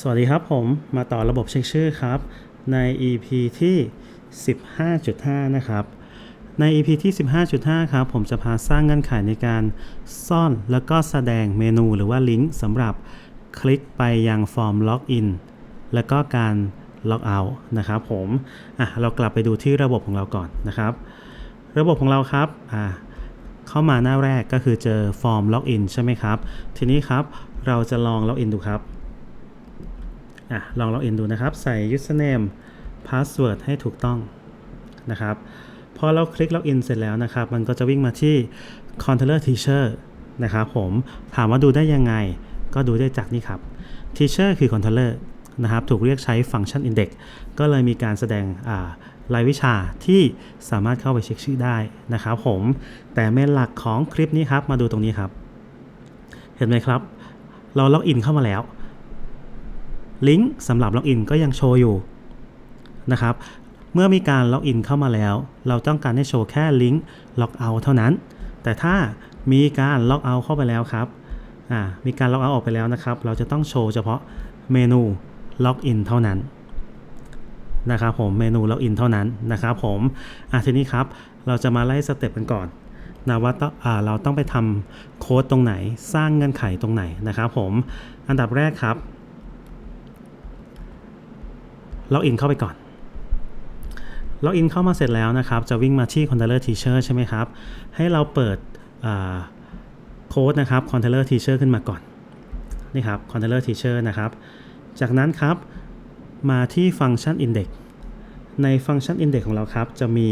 สวัสดีครับผมมาต่อระบบเช็คชื่อครับ ใน EP ที่ 15.5 นะครับ ใน EP ที่ 15.5 ครับ ผมจะพาสร้างเงื่อนไขในการซ่อนแล้วก็แสดงเมนูหรือว่าลิงก์สำหรับคลิกไปยังฟอร์มล็อกอินแล้วก็การล็อกเอาท์นะครับผมอะเรากลับไปดูที่ระบบของเราก่อนนะครับ ระบบของเราครับอ่าเข้ามาหน้าแรกก็คือเจอฟอร์มล็อกอินใช่ไหมครับ ทีนี้ครับเราจะลองล็อกอินดูครับ อะลองล็อกอินดูนะครับ ใส่ username password ให้ถูกต้องนะครับพอเราคลิกล็อกอินเสร็จแล้วนะครับ มันก็จะวิ่งมาที่ controller teacher นะครับผมถามว่าดูได้ยังไง ก็ดูได้จากนี่ครับ teacher คือ controller นะครับถูกเรียกใช้ฟังก์ชัน index ก็เลยมีการแสดงอ่ารายวิชาที่สามารถเข้าไปเช็คชื่อได้นะครับผม แต่เมนหลักของคลิปนี้ครับ มาดูตรงนี้ครับ เห็นไหมครับ เราล็อกอินเข้ามาแล้ว ลิงก์สำหรับล็อกอินก็ยังโชว์อยู่นะครับ เมื่อมีการล็อกอินเข้ามาแล้ว เราต้องการให้โชว์แค่ลิงก์ล็อกเอาเท่านั้น แต่ถ้ามีการล็อกเอาเข้าไปแล้วครับมีการล็อกเอาออกไปแล้วนะครับ เราจะต้องโชว์เฉพาะเมนูล็อกอินเท่านั้นนะครับผมเมนูล็อกอินเท่านั้นนะครับผมอะทีนี้ครับเราจะมาไล่สเต็ปกันก่อนนะว่าเราต้องไปทำโค้ดตรงไหนสร้างเงื่อนไขตรงไหนนะครับผมอันดับแรกครับ ล็อกอินเข้าไปก่อนล็อกอินเข้ามาเสร็จแล้วนะครับ จะวิ่งมาที่ controller teacher ใช่ไหมครับ ให้เราเปิดโค้ดนะครับ controller teacher ขึ้นมาก่อน นี่ครับ controller teacher นะครับ จากนั้นครับมาที่ฟังก์ชัน index ในฟังก์ชัน index ของเราครับ จะมี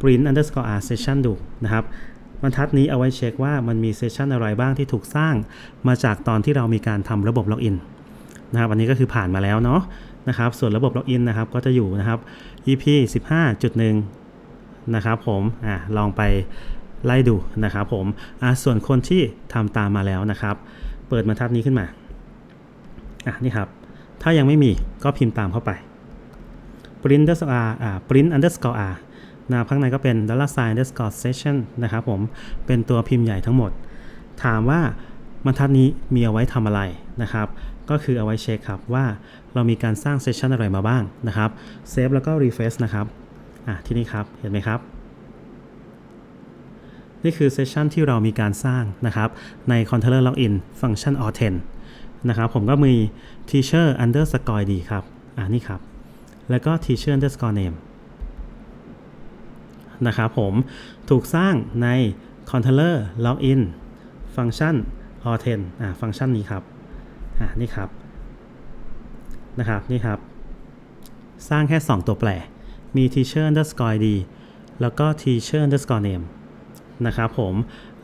print underscore r session ดูนะครับบรรทัดนี้เอาไว้เช็คว่ามันมีเซสชันอะไรบ้างที่ถูกสร้างมาจากตอนที่เรามีการทำระบบล็อกอินนะครับอันนี้ก็คือผ่านมาแล้วเนาะ นะครับ ส่วนระบบล็อกอินนะครับก็จะอยู่นะครับ EP 15.1 นะครับผมอ่าลองไปไล่ดูนะครับผมอ่าส่วนคนที่ทำตามมาแล้วนะครับ เปิดบรรทัดนี้ขึ้นมาอะนี่ครับ ถ้ายังไม่มีก็พิมพ์ตามเข้าไป print underscore r อ่า print underscore r นะครับข้างในก็เป็น dollar sign underscore session นะครับผมเป็นตัวพิมพ์ใหญ่ทั้งหมด ถามว่าบรรทัดนี้มีเอาไว้ทำอะไรนะครับ ก็คือเอาไว้เช็คครับว่าเรามีการสร้างเซสชันอะไรมาบ้างนะครับเซฟแล้วก็รีเฟรชนะครับอะที่นี่ครับเห็นไหมครับ นี่คือเซสชันที่เรามีการสร้างนะครับใน controller login ฟังก์ชัน auth นะครับผมก็มี teacher underscore id ครับอ่านี่ครับ แล้วก็ teacher underscore name นะครับผมถูกสร้างใน controller login ฟังก์ชัน auth อ่าฟังก์ชันนี้ครับ อ่านี่ครับนะครับนี่ครับ สร้างแค่ 2 ตัวแปร มี teacher underscore id แล้วก็ teacher underscore name นะครับผม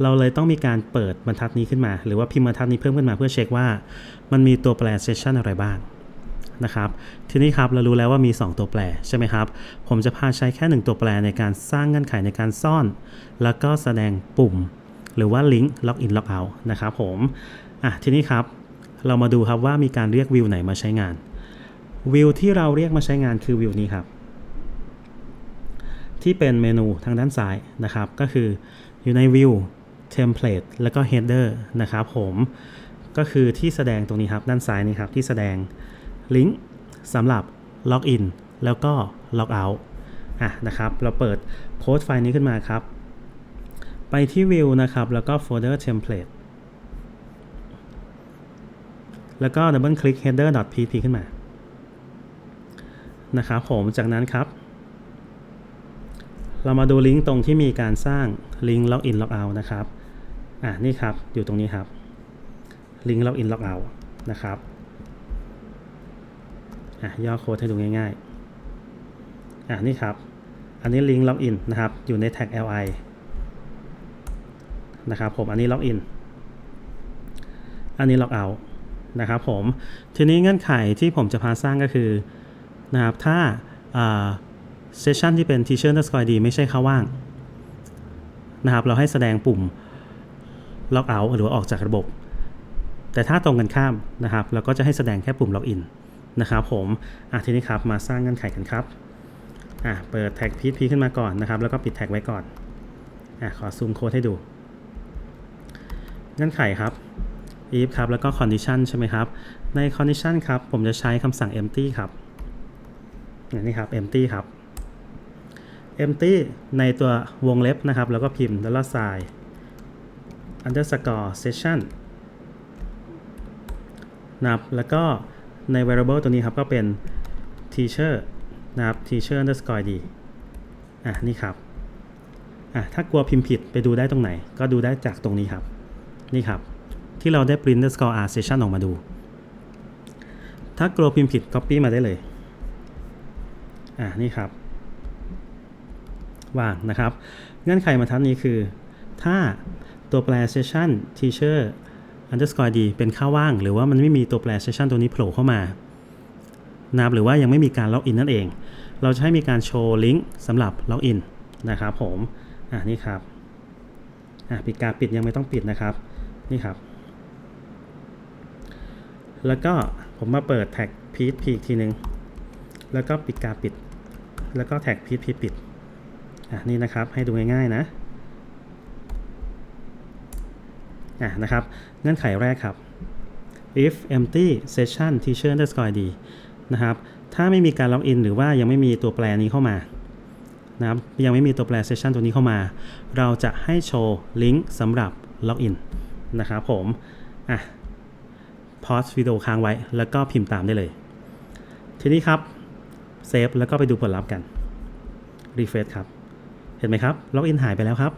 เราเลยต้องมีการเปิดบรรทัดนี้ขึ้นมา หรือว่าพิมพ์บรรทัดนี้เพิ่มขึ้นมาเพื่อเช็คว่า มันมีตัวแปร session อะไรบ้างนะครับทีนี้ครับเรารู้แล้วว่ามี 2 ตัวแปรใช่ไหมครับ ผมจะพาใช้แค่ 1 ตัวแปรในการสร้างเงื่อนไขในการซ่อน แล้วก็แสดงปุ่ม หรือว่า link login logout นะครับผมอะทีนี้ครับ เรามาดูครับว่ามีการเรียกวิวไหนมาใช้งาน วิวที่เราเรียกมาใช้งานคือวิวนี้ครับ ที่เป็นเมนูทางด้านซ้ายนะครับ ก็คืออยู่ในวิว template แล้วก็ header นะครับผมก็คือที่แสดงตรงนี้ครับด้านซ้ายนี่ครับ ที่แสดงลิงก์สำหรับ login แล้วก็ logout อะนะครับ เราเปิดโค้ดไฟล์นี้ขึ้นมาครับ ไปที่วิวนะครับ แล้วก็โฟลเดอร์ template แล้วก็ดั แล้วก็ดับเบิลคลิก header.php ขึ้นมา นะครับผม จากนั้นครับ เรามาดูลิงก์ตรงที่มีการสร้างลิงก์ login logout นะครับ อ่านี่ครับ อยู่ตรงนี้ครับ ลิงก์ login logout นะครับ อะ ย่อโค้ดให้ดูง่ายๆ อ่านี่ครับ อันนี้ลิงก์ login นะครับ อยู่ในแท็ก li นะครับผม อันนี้ login อันนี้ logout นะครับผมทีนี้เงื่อนไขที่ผมจะพาสร้างก็คือนะครับถ้าเซสชันที่เป็น teacher underscore id ไม่ใช่ค่าว่างนะครับเราให้แสดงปุ่ม log out หรือว่าออกจากระบบ แต่ถ้าตรงกันข้ามนะครับ เราก็จะให้แสดงแค่ปุ่ม log in นะครับผมอะทีนี้ครับมาสร้างเงื่อนไขกันครับอะเปิดแท็ก php ขึ้นมาก่อนนะครับ แล้วก็ปิดแท็กไว้ก่อนอะขอซูมโค้ดให้ดู เงื่อนไขครับ if ครับแล้วก็ condition ใช่ไหมครับ ใน condition ครับผมจะใช้คำสั่ง empty ครับนี้ครับ empty ครับ empty ในตัววงเล็บนะครับ แล้วก็พิมพ์ dollar sign underscore session นะครับแล้วก็ใน variable ตัวนี้ครับ ก็เป็น teacher นะครับ teacher underscore d อะ นี่ครับ อะ ถ้ากลัวพิมพ์ผิดไปดูได้ตรงไหน ก็ดูได้จากตรงนี้ครับ นี่ครับ ที่เราได้ print underscore r session ออกมาดู ถ้ากลัวพิมพ์ผิด copy มาได้เลย อะนี่ครับ ว่างนะครับ เงื่อนไขบรรทัดนี้คือ ถ้าตัวแปร session teacher underscore d เป็นค่าว่าง หรือว่ามันไม่มีตัวแปร session ตัวนี้โผล่เข้ามานับหรือว่ายังไม่มีการล็อกอินนั่นเอง เราจะให้มีการโชว์ลิงก์สำหรับล็อกอินนะครับผม อะนี่ครับ อะปิดการปิดยังไม่ต้องปิดนะครับ นี่ครับ แล้วก็ผมมาเปิดแท็กพีทพีอีกทีนึงแล้วก็ปิดการปิด แล้วก็แท็กพีทพีปิดอะนี่นะครับให้ดูง่ายๆนะอะนะครับเงื่อนไขแรกครับ if empty session teacher underscore d นะครับถ้าไม่มีการล็อกอินหรือว่ายังไม่มีตัวแปรนี้เข้ามานะครับยังไม่มีตัวแปร session ตัวนี้เข้ามา เราจะให้โชว์ลิงก์สำหรับล็อกอินนะครับผมอะ พอสวิดีโอค้างไว้ แล้วก็พิมพ์ตามได้เลย ทีนี้ครับเซฟแล้วก็ไปดูผลลัพธ์กันรีเฟรชครับ เห็นไหมครับล็อกอินหายไปแล้วครับ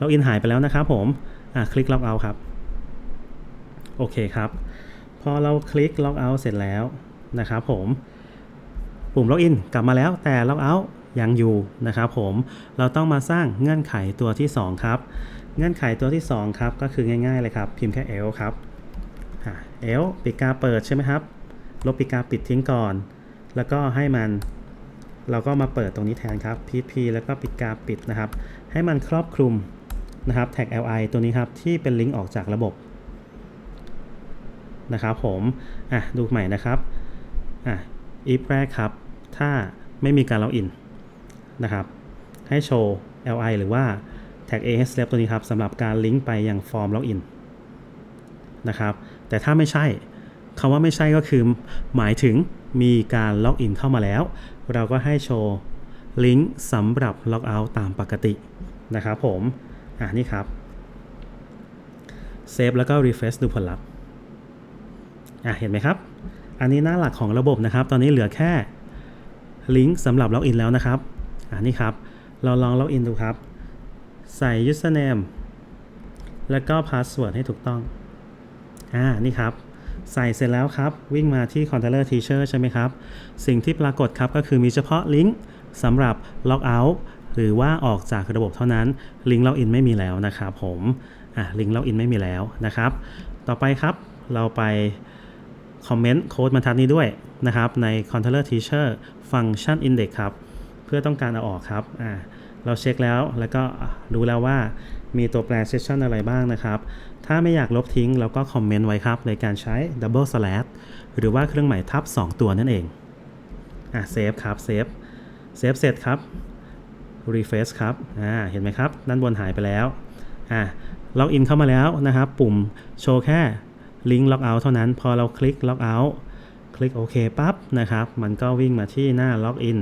ล็อกอินหายไปแล้วนะครับผมอะคลิกล็อกเอาครับ โอเคครับ พอเราคลิกล็อกเอาเสร็จแล้วนะครับผมปุ่มล็อกอินกลับมาแล้วแต่ล็อกเอายังอยู่นะครับผมเราต้องมาสร้างเงื่อนไขตัวที่ 2 ครับ เงื่อนไขตัวที่ 2 ครับ ก็คือง่ายๆเลยครับ พิมพ์แค่ l ครับ l ปิดกาเปิดใช่ไหมครับ ลบปิดกาปิดทิ้งก่อน แล้วก็ให้มัน เราก็มาเปิดตรงนี้แทนครับ pp แล้วก็ปิดกาปิดนะครับ ให้มันครอบคลุมนะครับแท็ก li ตัวนี้ครับ ที่เป็นลิงก์ออกจากระบบนะครับผมอะดูใหม่นะครับอะ if แรกครับ ถ้าไม่มีการล็อกอินนะครับ ให้โชว์ li หรือว่า tag ah step ตัวนี้ครับสำหรับการลิงก์ไปยังฟอร์มล็อกอิน นะครับ แต่ถ้าไม่ใช่คำว่าไม่ใช่ก็คือ หมายถึงมีการล็อกอินเข้ามาแล้ว เราก็ให้โชว์ลิงก์สำหรับล็อกเอาท์ตามปกตินะครับผม อะนี่ครับเซฟแล้วก็ refresh ดูผลลัพธ์อะเห็นไหมครับ อันนี้หน้าหลักของระบบนะครับ ตอนนี้เหลือแค่ลิงก์สำหรับล็อกอินแล้วนะครับอ่านี่ครับ เราลองล็อกอินดูครับ ใส่ username แล้วก็ password ให้ถูกต้อง อ่านี่ครับ ใส่เสร็จแล้วครับ วิ่งมาที่ controller teacher ใช่ไหมครับ สิ่งที่ปรากฏครับก็คือมีเฉพาะลิงก์สำหรับ log out หรือว่าออกจากระบบเท่านั้นลิงก์ล็อกอินไม่มีแล้วนะครับผมอ่าลิงก์ล็อกอินไม่มีแล้วนะครับ ต่อไปครับเราไปคอมเมนต์โค้ดบรรทัดนี้ด้วยนะครับ ใน controller teacher function index ครับ เพื่อต้องการเอาออกครับอ่าเราเช็คแล้วแล้วก็รู้แล้วว่า มีตัวแปร session อะไรบ้างนะครับ ถ้าไม่อยากลบทิ้งเราก็คอมเมนต์ไว้ครับในการใช้ double slash หรือว่าเครื่องหมายทับ 2 ตัวนั่นเอง อะเซฟครับเซฟเซฟเสร็จครับ refresh ครับ อ่า เห็นไหมครับ ด้านบนหายไปแล้ว อ่าล็อกอินเข้ามาแล้วนะครับ ปุ่มโชว์แค่ลิงก์ล็อกเอาท์เท่านั้น พอเราคลิกล็อกเอาท์คลิกโอเคปั๊บนะครับ มันก็วิ่งมาที่หน้าล็อกอิน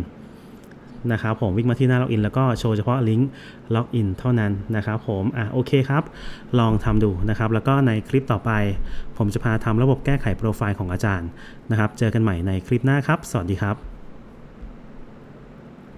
นะครับผมวิ่งมาที่หน้าล็อกอินแล้วก็โชว์เฉพาะลิงก์ล็อกอินเท่านั้นนะครับผมอะโอเคครับ ลองทำดูนะครับ แล้วก็ในคลิปต่อไป ผมจะพาทำระบบแก้ไขโปรไฟล์ของอาจารย์นะครับ เจอกันใหม่ในคลิปหน้าครับ สวัสดีครับ